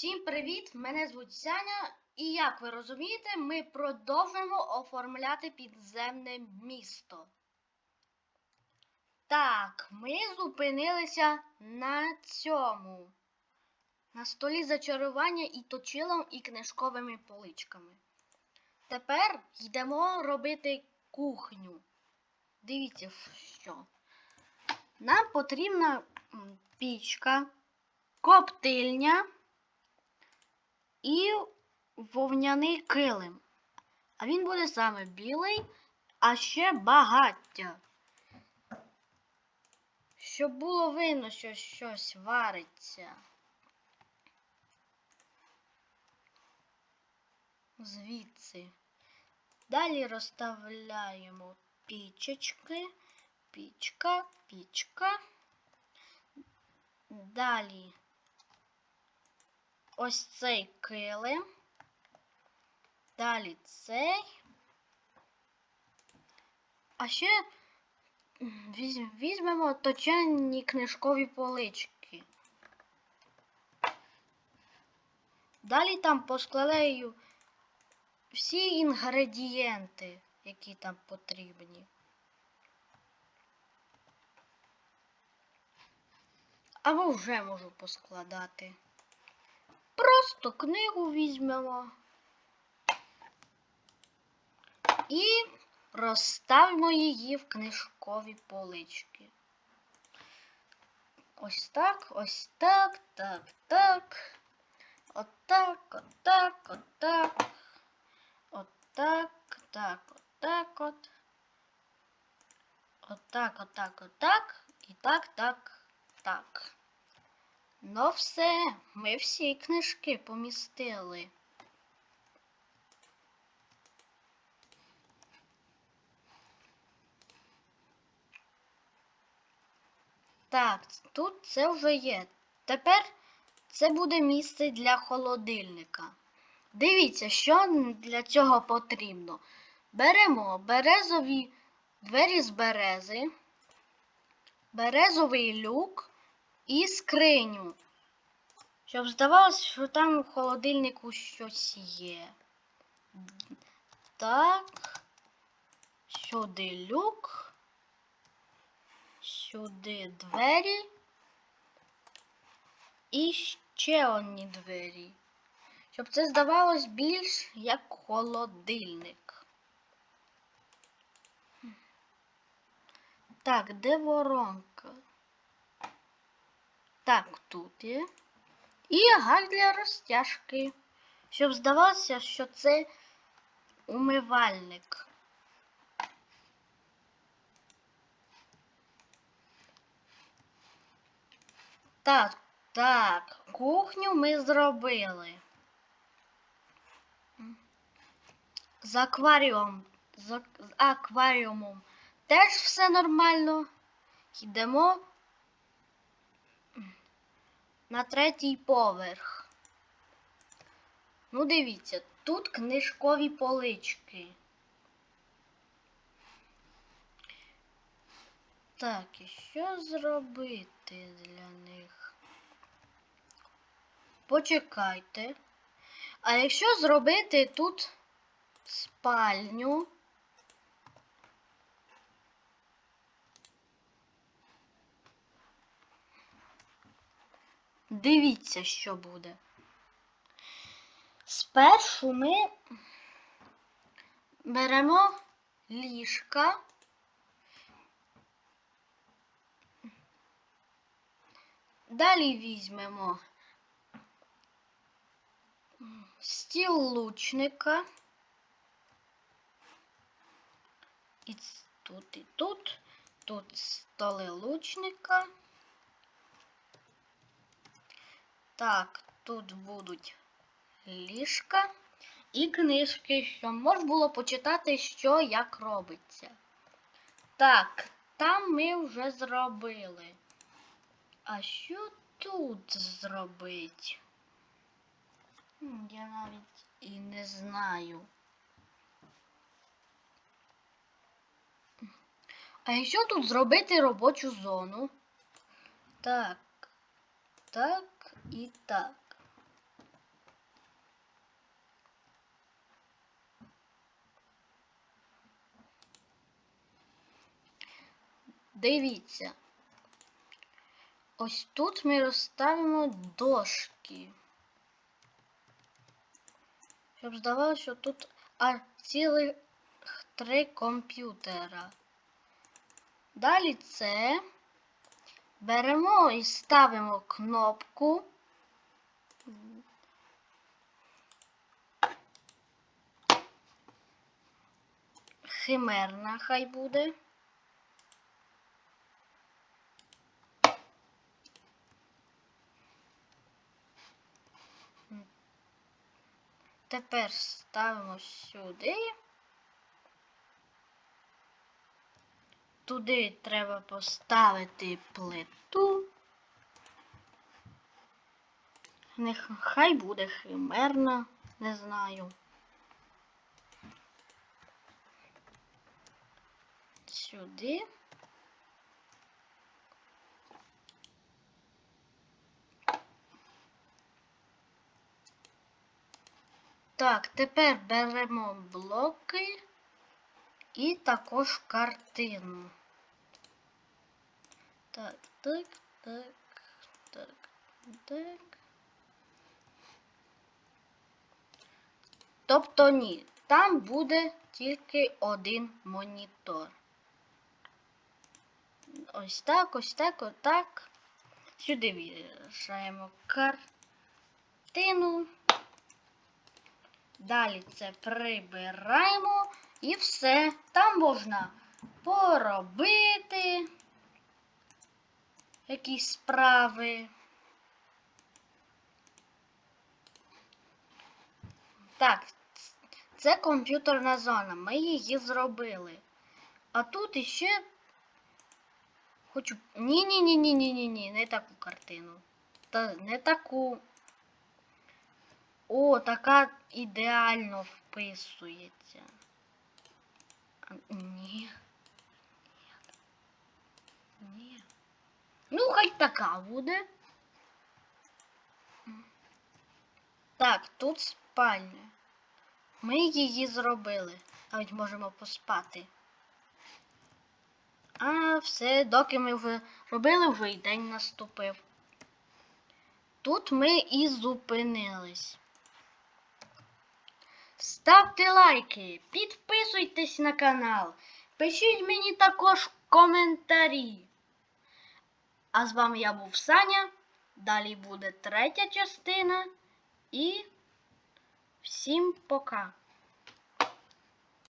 Всім привіт! Мене звуть Сяня, і як ви розумієте, ми продовжуємо оформляти підземне місто. Так, ми зупинилися на цьому. На столі зачарування і точилом, і книжковими поличками. Тепер йдемо робити кухню. Дивіться, що. Нам потрібна пічка, коптильня і вовняний килим. А він буде саме білий, а ще багаття. Щоб було видно, що щось вариться. Звідси. Далі розставляємо пічечки, пічка, пічка. Далі ось цей килим. Далі цей. А ще візьмемо точені книжкові полички. Далі там посклею всі інгредієнти, які там потрібні. Або вже можу поскладати. Просто книгу візьмемо і розставимо її в книжкові полички. Ось так, ось так, так, так. Отак, отак, отак. Отак, так, отак от. Отак, отак, отак. І так, так, так. Ну все, ми всі книжки помістили. Так, тут це вже є. Тепер це буде місце для холодильника. Дивіться, що для цього потрібно. Беремо березові двері з берези, березовий люк і скриню. Щоб здавалося, що там в холодильнику щось є. Так. Сюди люк. Сюди двері. І ще одні двері. Щоб це здавалось більш як холодильник. Так, де воронка? Так, тут є. І гак для розтяжки. Щоб здавалося, що це умивальник. Так, так, кухню ми зробили. З акваріумом, з акваріумом теж все нормально. Йдемо на третій поверх. Ну, дивіться, тут книжкові полички. Так, і що зробити для них? Почекайте. А якщо зробити тут спальню? Дивіться, що буде. Спершу ми беремо ліжка. Далі візьмемо стіл лучника. І тут, і тут. Тут столи лучника. Так, тут будуть ліжка і книжки, щоб можна було почитати, що як робиться. Так, там ми вже зробили. А що тут зробити? Я навіть і не знаю. А якщо тут зробити робочу зону? Так, так і так. Дивіться. Ось тут ми розставимо дошки. Щоб здавалося, що тут цілих три комп'ютера. Далі це беремо і ставимо кнопку. Химерна хай буде. Тепер ставимо сюди. Туди треба поставити плиту. Нехай буде химерна, не знаю. Сюди. Так, тепер беремо блоки і також картину. Так, так, так, так, так. Тобто ні, там буде тільки один монітор. Ось так, ось так, отак. Сюди вішаємо картину. Далі це прибираємо і все. Там можна поробити якісь справи. Так, це комп'ютерна зона. Ми її зробили. А тут іще хочу. Ні-ні-ні-ні-ні-ні, не таку картину. Та не таку. О, така ідеально вписується. А, Ні. Ні. Ну, хай така буде. Так, тут спальня. Ми її зробили. Навіть можемо поспати. А все, доки ми робили, вже й день наступив. Тут ми і зупинились. Ставте лайки, підписуйтесь на канал, пишіть мені також коментарі. А з вами я був Саня. Далі буде третя частина. І всім пока!